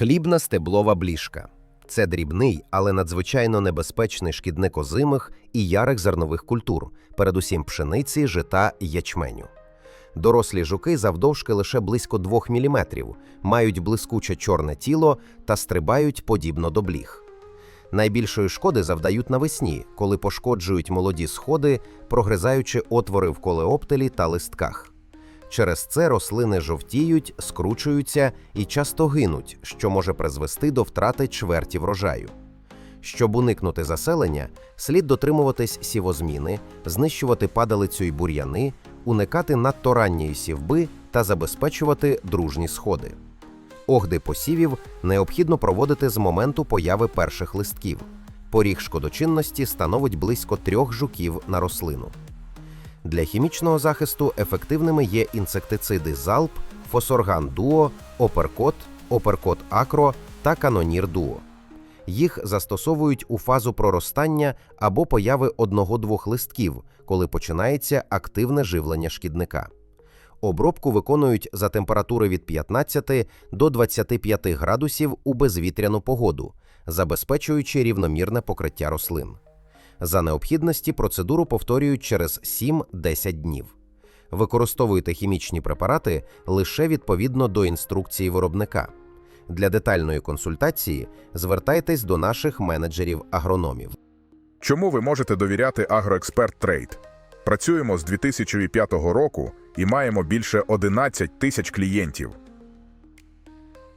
Хлібна стеблова бліжка. Це дрібний, але надзвичайно небезпечний шкідник озимих і ярих зернових культур, передусім пшениці, жита ячменю. Дорослі жуки завдовжки лише близько 2 мм, мають блискуче чорне тіло та стрибають подібно до бліг. Найбільшої шкоди завдають навесні, коли пошкоджують молоді сходи, прогризаючи отвори в колеоптелі та листках. Через це рослини жовтіють, скручуються і часто гинуть, що може призвести до втрати чверті врожаю. Щоб уникнути заселення, слід дотримуватись сівозміни, знищувати падалицю й бур'яни, уникати надто ранньої сівби та забезпечувати дружні сходи. Огди посівів необхідно проводити з моменту появи перших листків. Поріг шкодочинності становить близько трьох жуків на рослину. Для хімічного захисту ефективними є інсектициди Залп, Фосорган Дуо, Оперкот, Оперкот Акро та Канонір Дуо. Їх застосовують у фазу проростання або появи одного-двох листків, коли починається активне живлення шкідника. Обробку виконують за температури від 15 до 25 градусів у безвітряну погоду, забезпечуючи рівномірне покриття рослин. За необхідності процедуру повторюють через 7-10 днів. Використовуйте хімічні препарати лише відповідно до інструкції виробника. Для детальної консультації звертайтесь до наших менеджерів-агрономів. Чому ви можете довіряти Агроексперт Трейд? Працюємо з 2005 року і маємо більше 11 тисяч клієнтів.